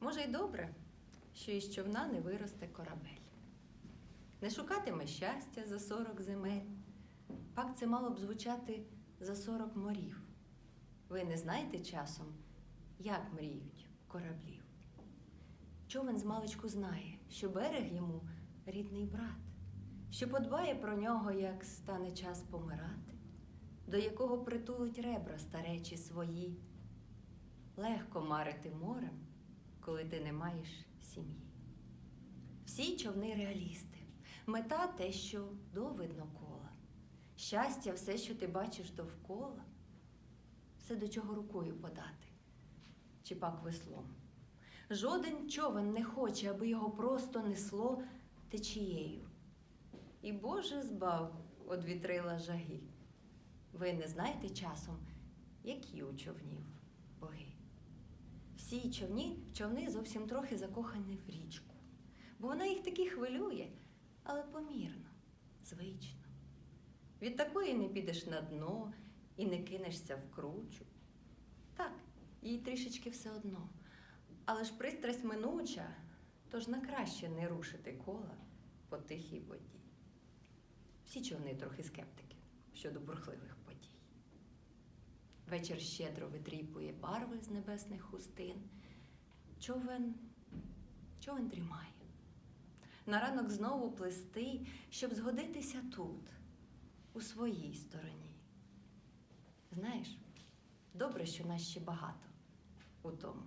Може, й добре, що із човна не виросте корабель. Не шукатиме щастя за сорок земель. Пак це мало б звучати за сорок морів. Ви не знаєте часом, як мріють кораблів. Човен з знає, що берег йому рідний брат, що подбає про нього, як стане час помирати, до якого притулить ребра старечі свої. Легко марити морем, коли ти не маєш сім'ї. Всі човни реалісти, мета те, що довидно кола, щастя, все, що ти бачиш довкола, все до чого рукою подати, чи пак веслом. Жоден човен не хоче, аби його просто несло течією. І Боже збав од вітрила жаги. Ви не знаєте часом, які у човнів боги. Всі човні, човни зовсім трохи закохані в річку, бо вона їх таки хвилює, але помірно, звично. Від такої не підеш на дно і не кинешся в кручу. Так, їй трішечки все одно. Але ж пристрасть минуча, тож на краще не рушити кола по тихій воді. Всі човни трохи скептики щодо бурхливих. Вечір щедро витріпує барви з небесних хустин. Човен, човен дрімає. На ранок знову плести, щоб згодитися тут, у своїй стороні. Знаєш, добре, що нас ще багато у тому